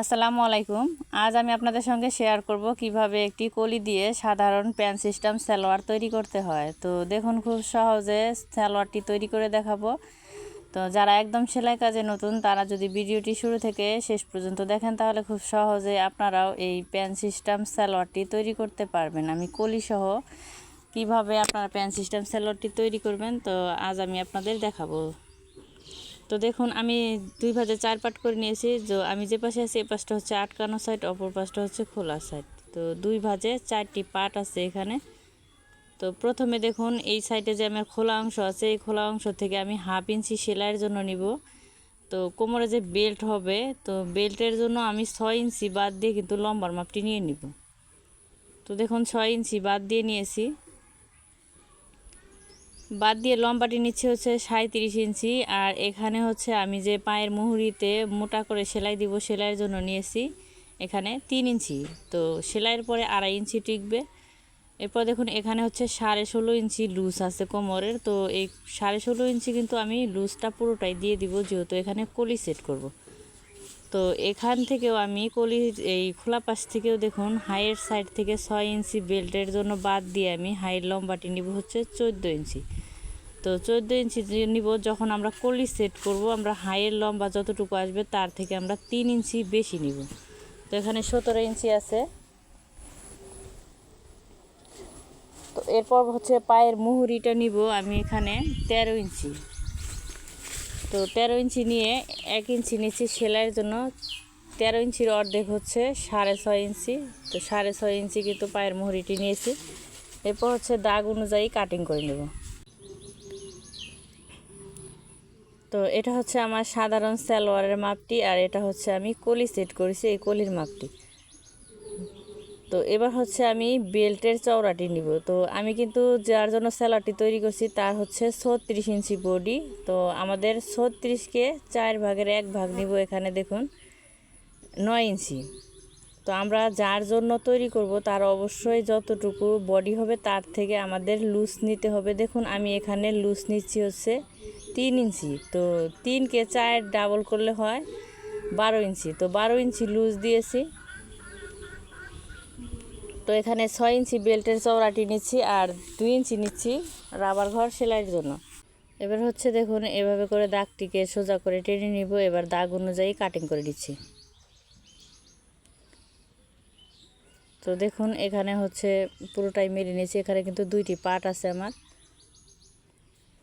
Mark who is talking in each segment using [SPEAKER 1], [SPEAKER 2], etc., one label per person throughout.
[SPEAKER 1] আসসালামু আলাইকুম। আজ আমি আপনাদের সঙ্গে শেয়ার করব কীভাবে একটি কলি দিয়ে সাধারণ প্যান সিস্টেম সালোয়ার তৈরি করতে হয়। তো দেখুন, খুব সহজে সালোয়ারটি তৈরি করে দেখাবো। তো যারা একদম সেলাই কাজে নতুন, তারা যদি ভিডিওটি শুরু থেকে শেষ পর্যন্ত দেখেন, তাহলে খুব সহজে আপনারাও এই প্যান সিস্টেম সালোয়ারটি তৈরি করতে পারবেন। আমি কলি সহ কীভাবে আপনারা প্যান সিস্টেম সালোয়ারটি তৈরি করবেন, তো আজ আমি আপনাদের দেখাবো। তো দেখুন, আমি দুই ভাজে চার পাট করে নিয়েছি। যে আমি যে পাশে আছি এই পাশটা হচ্ছে আটকানো সাইড অপর পাশটা হচ্ছে খোলা সাইড তো দুই ভাজে চারটি পাট আছে এখানে। তো প্রথমে দেখুন, এই সাইডে যে আমার খোলা অংশ আছে, এই খোলা অংশ থেকে আমি হাফ ইঞ্চি সেলাইয়ের জন্য নিব। তো কোমরে যে বেল্ট হবে, তো বেল্টের জন্য আমি ছয় ইঞ্চি বাদ দিয়ে কিন্তু লম্বার মাপটি নিয়ে নিব। তো দেখুন, ছয় ইঞ্চি বাদ দিয়ে নিয়েছি। বাদ দিয়ে লম্বাটি নিচ্ছে হচ্ছে সাঁত্রিশ ইঞ্চি, আর এখানে হচ্ছে আমি যে পায়ের মুহুরিতে মোটা করে সেলাই দিব সেলাইয়ের জন্য নিয়েছি এখানে তিন ইঞ্চি। তো সেলাইয়ের পরে আড়াই ইঞ্চি টিকবে। এরপর দেখুন এখানে হচ্ছে সাড়ে ষোলো ইঞ্চি লুজ আছে কোমরের। তো এই সাড়ে ষোলো ইঞ্চি কিন্তু আমি লুজটা পুরোটাই দিয়ে দিব, যেহেতু এখানে কলি সেট করব। তো এখান থেকেও আমি কলি এই খোলা পাশ থেকেও দেখুন, হাইয়ের সাইড থেকে ছয় ইঞ্চি বেল্টের জন্য বাদ দিয়ে আমি হাইয়ের লম্বাটি নিব হচ্ছে চোদ্দ ইঞ্চি। তো চোদ্দ ইঞ্চি নিব, যখন আমরা কলি সেট করব, আমরা হাইয়ের লম্বা যতটুকু আসবে তার থেকে আমরা তিন ইঞ্চি বেশি নিব। তো এখানে সতেরো ইঞ্চি আছে। তো এরপর হচ্ছে পায়ের মুহুরিটা নিব আমি এখানে তেরো ইঞ্চি। তো তেরো ইঞ্চি নিয়ে এক ইঞ্চি নিচ্ছি সেলাইয়ের জন্য তেরো ইঞ্চির অর্ধেক হচ্ছে সাড়ে ছয় ইঞ্চি। তো সাড়ে ছয় ইঞ্চি কিন্তু পায়ের মুহুরিটি নিয়েছি। এরপর হচ্ছে দাগ অনুযায়ী কাটিং করে নেব। তো এটা হচ্ছে আমার সাধারণ সালোয়ারের মাপটি আর এটা হচ্ছে আমি কলি সেট করেছি, এই কলির মাপটি। তো এবার হচ্ছে আমি বেল্টের চওড়াটি নিব। তো আমি কিন্তু যার জন্য স্যালাডটি তৈরি করছি তার হচ্ছে ছত্রিশ ইঞ্চি বডি। তো আমাদের ছত্রিশকে চার ভাগের এক ভাগ নিব এখানে দেখুন, নয় ইঞ্চি। তো আমরা যার জন্য তৈরি করব তার অবশ্যই যতটুকু বডি হবে তার থেকে আমাদের লুজ নিতে হবে। দেখুন, আমি এখানে লুজ নিচ্ছি হচ্ছে তিন ইঞ্চি। তো তিনকে চার ডাবল করলে হয় বারো ইঞ্চি। তো বারো ইঞ্চি লুজ দিয়েছি। তো এখানে ছয় ইঞ্চি বেল্টের চওড়াটি নিচ্ছি আর দুই ইঞ্চি নিচ্ছি রাবার ঘর সেলাইয়ের জন্য। এবার হচ্ছে দেখুন, এভাবে করে দাগটিকে সোজা করে টেনে নিব। এবার দাগ অনুযায়ী কাটিং করে দিচ্ছি তো দেখুন, এখানে হচ্ছে পুরোটাই মেরে নিয়েছি। এখানে কিন্তু দুইটি পার্ট আছে আমার।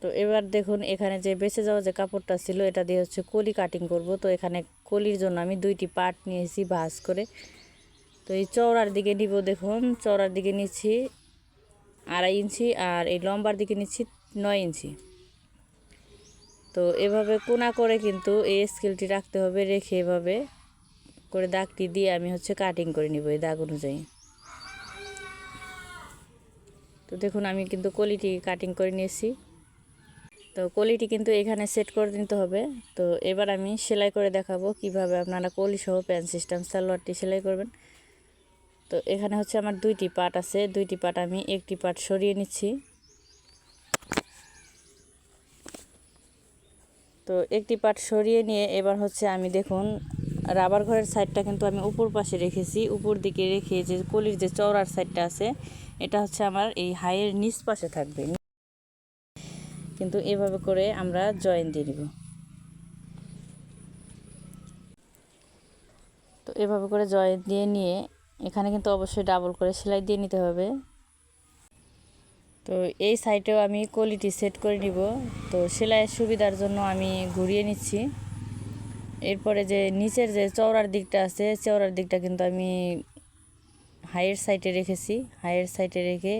[SPEAKER 1] তো এবার দেখুন, এখানে যে বেঁচে যাওয়া যে কাপড়টা ছিল, এটা দিয়ে হচ্ছে কলি কাটিং করব। তো এখানে কলির জন্য আমি দুইটি পার্ট নিয়েছি ভাজ করে। তো এই চওড়ার দিকে নিব দেখুন, চওড়ার দিকে নিচ্ছি আড়াই ইঞ্চি আর এই লম্বার দিকে নিচ্ছি নয় ইঞ্চি। তো এভাবে কোনা করে কিন্তু এই স্কেলটি রাখতে হবে, রেখে এভাবে করে দাগটি দিয়ে আমি হচ্ছে কাটিং করে নিব এই দাগ অনুযায়ী। তো দেখুন, আমি কিন্তু কলিটি কাটিং করে নিয়েছি। তো কলিটি কিন্তু এখানে সেট করে নিতে হবে। তো এবার আমি সেলাই করে দেখাবো কীভাবে আপনারা কলি সহ প্যান্ট সিস্টেম সালোয়ারটি সেলাই করবেন। তো এখানে হচ্ছে আমার দুইটি পাট আছে। দুইটি পাট আমি একটি পাট সরিয়ে নিচ্ছি। তো একটি পাট সরিয়ে নিয়ে এবার হচ্ছে আমি দেখুন, রাবার ঘরের সাইডটা কিন্তু আমি উপর পাশে রেখেছি। উপর দিকে রেখে যে কলির যে চওড়ার সাইডটা আছে, এটা হচ্ছে আমার এই হাইয়ের নিচ পাশে থাকবে। কিন্তু এভাবে করে আমরা জয়েন দিয়ে দিব তো এভাবে করে জয়েন দিয়ে নিয়ে এখানে কিন্তু অবশ্যই ডাবল করে সেলাই দিয়ে নিতে হবে। তো এই সাইডেও আমি কোয়ালিটি সেট করে নিব। তো সেলাইয়ের সুবিধার জন্য আমি ঘুরিয়ে নিচ্ছি। এরপরে যে নিচের যে চওড়ার দিকটা আছে চওড়ার দিকটা কিন্তু আমি হাইয়ের সাইডে রেখেছি। হাইয়ের সাইডে রেখে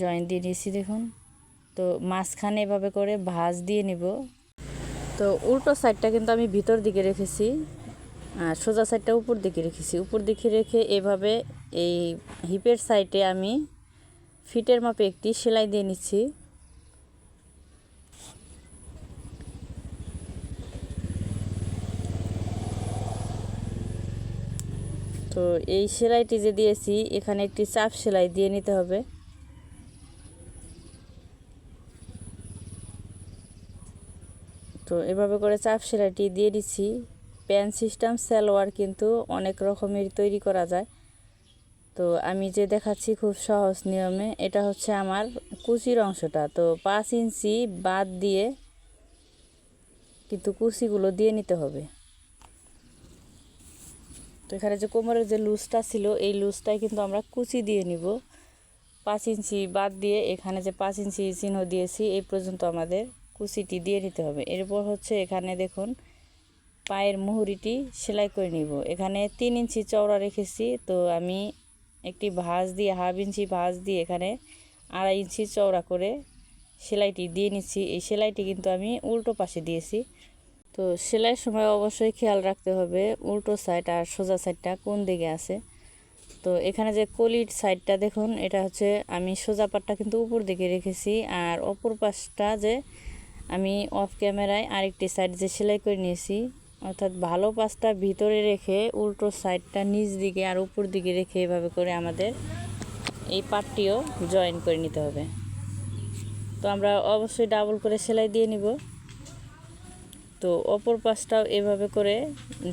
[SPEAKER 1] জয়েন দিয়ে নিয়েছি দেখুন। তো মাঝখানে এভাবে করে ভাঁজ দিয়ে নিব। তো উল্টো সাইডটা কিন্তু আমি ভিতর দিকে রেখেছি। আর সোজা সাইডটা উপর দিকে রেখেছি। উপর দিকে রেখে এভাবে এই হিপের সাইডে আমি ফিটের মাপে একটি সেলাই দিয়ে নিচ্ছি। তো এই সেলাইটি যে দিয়েছি, এখানে একটি চাপ সেলাই দিয়ে নিতে হবে। তো এভাবে করে চাপ সেলাইটি দিয়ে দিচ্ছি। প্যান সিস্টেম সালোয়ার কিন্তু অনেক রকমের তৈরি করা যায়। তো আমি যে দেখাচ্ছি খুব সহজ নিয়মে, এটা হচ্ছে আমার কুচির অংশটা। তো পাঁচ ইঞ্চি বাদ দিয়ে কিন্তু কুচিগুলো দিয়ে নিতে হবে। তো এখানে যে কোমরের যে লুজটা ছিল, এই লুজটাই কিন্তু আমরা কুচি দিয়ে নিব। পাঁচ ইঞ্চি বাদ দিয়ে এখানে যে পাঁচ ইঞ্চি চিহ্ন দিয়েছি, এই পর্যন্ত আমাদের কুচিটি দিয়ে নিতে হবে। এরপর হচ্ছে এখানে দেখুন পায়ের মুহুরিটি সেলাই করে নিব। এখানে তিন ইঞ্চি চওড়া রেখেছি, তো আমি একটি ভাঁজ দিয়ে, হাফ ইঞ্চি ভাঁজ দিয়ে এখানে আড়াই ইঞ্চি চওড়া করে সেলাইটি দিয়ে নিচ্ছি। এই সেলাইটি কিন্তু আমি উল্টো পাশে দিয়েছি। তো সেলাইয়ের সময় অবশ্যই খেয়াল রাখতে হবে, উল্টো সাইড আর সোজা সাইডটা কোন দিকে আছে। তো এখানে যে কলির সাইডটা দেখুন, এটা হচ্ছে আমি সোজা পাটটা কিন্তু উপর দিকে রেখেছি, আর অপর পাশটা যে আমি অফ ক্যামেরায় আরেকটি সাইড যে সেলাই করে নিয়েছি অর্থাৎ ভালো পাশটা ভিতরে রেখে উল্টো সাইডটা নিচ দিকে আর উপর দিকে রেখে এভাবে করে আমাদের এই পাটটিও জয়েন করে নিতে হবে। তো আমরা অবশ্যই ডাবল করে সেলাই দিয়ে নিব। তো অপর পাশটাও এভাবে করে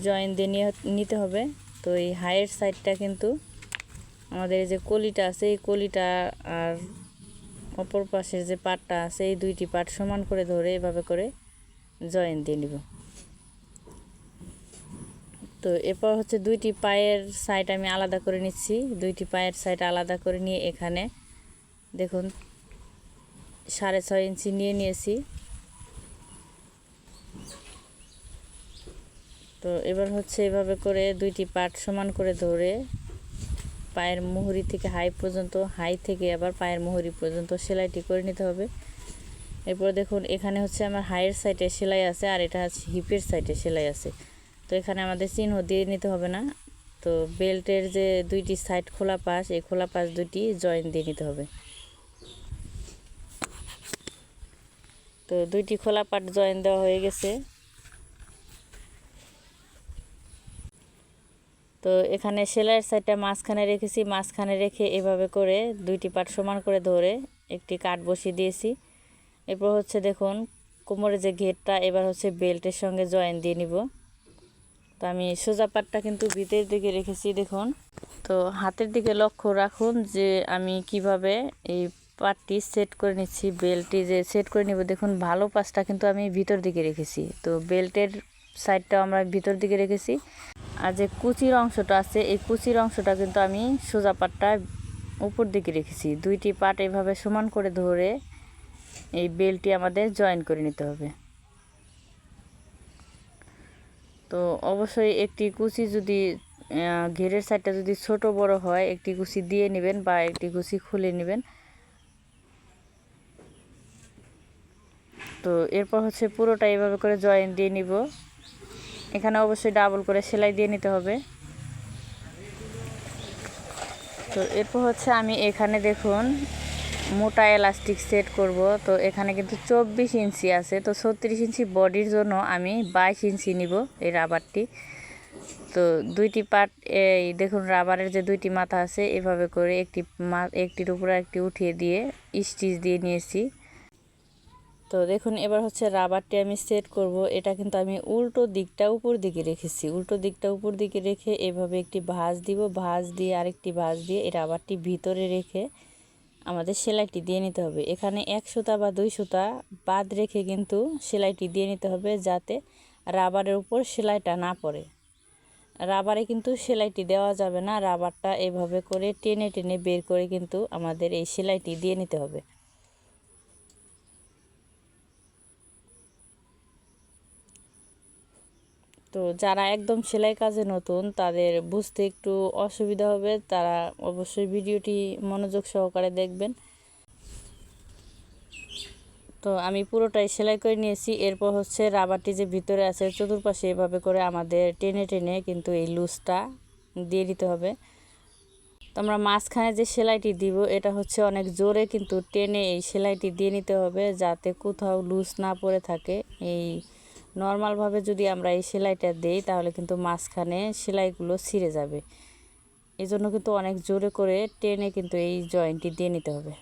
[SPEAKER 1] জয়েন দিয়ে নিতে হবে। তো এই হাইয়ের সাইডটা কিন্তু আমাদের যে কলিটা আছে, এই কলিটা আর অপর পাশের যে পাটটা আছে, এই দুইটি পাট সমান করে ধরে এভাবে করে জয়েন দিয়ে নিব। তো এরপর হচ্ছে দুইটি পায়ের সাইড আমি আলাদা করে নিচ্ছি। দুইটি পায়ের সাইড আলাদা করে নিয়ে এখানে দেখুন, সাড়ে ছয় ইঞ্চি নিয়ে নিয়েছি। তো এবার হচ্ছে এভাবে করে দুইটি পাট সমান করে ধরে পায়ের মুহুরি থেকে হাই পর্যন্ত, হাই থেকে আবার পায়ের মুহুরি পর্যন্ত সেলাইটি করে নিতে হবে। এরপর দেখুন, এখানে হচ্ছে আমার হাইয়ের সাইডে সেলাই আছে আর এটা হচ্ছে হিপের সাইডে সেলাই আছে। তো এখানে আমাদের চিহ্ন দিয়ে নিতে হবে না। তো বেল্টের যে দুইটি সাইড খোলা পাশ, এই খোলা পাশ দুইটি জয়েন দিয়ে নিতে হবে। তো দুইটি খোলা পাট জয়েন দেওয়া হয়ে গেছে। তো এখানে সেলাইয়ের সাইডটা মাঝখানে রেখেছি। মাঝখানে রেখে এভাবে করে দুইটি পাট সমান করে ধরে একটি কাঠ বসিয়ে দিয়েছি। এরপর হচ্ছে দেখুন, কোমরের যে ঘেরটা এবার হচ্ছে বেল্টের সঙ্গে জয়েন দিয়ে নিব। তো আমি সোজা পাটটা কিন্তু ভিতরের দিকে রেখেছি, দেখুন। তো হাতের দিকে লক্ষ্য রাখুন যে আমি কীভাবে এই পাটটি সেট করে নিচ্ছি বেল্টটি যে সেট করে নিব, দেখুন ভালো পাশটা কিন্তু আমি ভিতর দিকে রেখেছি। তো বেল্টের সাইডটাও আমরা ভিতর দিকে রেখেছি। আর যে কুচির অংশটা আছে, এই কুচির অংশটা কিন্তু আমি সোজা পাটটা উপর দিকে রেখেছি। দুইটি পাট এভাবে সমান করে ধরে এই বেলটি আমাদের জয়েন করে নিতে হবে। তো অবশ্যই একটি কুচি যদি ঘেরের সাইডটা যদি ছোট বড় হয়, একটি কুচি দিয়ে নেবেন বা একটি কুচি খুলে নেবেন। তো এরপর হচ্ছে পুরোটা এভাবে করে জয়েন দিয়ে নিব। এখানে অবশ্যই ডাবল করে সেলাই দিয়ে নিতে হবে। তো এরপর হচ্ছে আমি এখানে দেখুন মোটা এলাস্টিক সেট করব। তো এখানে কিন্তু চব্বিশ ইঞ্চি আছে। তো ছত্রিশ ইঞ্চি বডির জন্য আমি বাইশ ইঞ্চি নিব এই রাবারটি তো দুইটি পার্ট এই দেখুন রাবারের যে দুইটি মাথা আছে, এভাবে করে একটি একটির উপরে একটি উঠিয়ে দিয়ে স্টিচ দিয়ে নিয়েছি। তো দেখুন এবার হচ্ছে রাবারটি আমি সেট করব। এটা কিন্তু আমি উল্টো দিকটা উপর দিকে রেখেছি। উল্টো দিকটা উপর দিকে রেখে এভাবে একটি ভাঁজ দিব। ভাঁজ দিয়ে আরেকটি ভাঁজ দিয়ে এই রাবারটি ভিতরে রেখে আমাদের সেলাইটি দিয়ে নিতে হবে। এখানে এক সুতা বা দুই সুতা বাদ রেখে কিন্তু সেলাইটি দিয়ে নিতে হবে যাতে রাবারের উপর সেলাইটা না পড়ে। রাবারে কিন্তু সেলাইটি দেওয়া যাবে না। রাবারটা এভাবে করে টেনে টেনে বের করে কিন্তু আমাদের এই সেলাইটি দিয়ে নিতে হবে। তো যারা একদম সেলাই কাজে নতুন, তাদের বুঝতে একটু অসুবিধা হবে। তারা অবশ্যই ভিডিওটি মনোযোগ সহকারে দেখবেন। তো আমি পুরোটাই সেলাই করে নিয়েছি। এরপর হচ্ছে রাবারটি যে ভিতরে আছে, চতুর্পাশে এভাবে করে আমাদের টেনে টেনে কিন্তু এই লুজটা দিয়ে দিতে হবে। তো আমরা মাঝখানে যে সেলাইটি দিব, এটা হচ্ছে অনেক জোরে কিন্তু টেনে এই সেলাইটি দিয়ে নিতে হবে যাতে কোথাও লুজ না পড়ে থাকে এই নর্মালভাবে যদি আমরা এই সেলাইটা দেই, তাহলে কিন্তু মাঝখানে সেলাইগুলো ছিঁড়ে যাবে। এজন্য জন্য কিন্তু অনেক জোরে করে টেনে কিন্তু এই জয়েন্টটি দিয়ে নিতে হবে।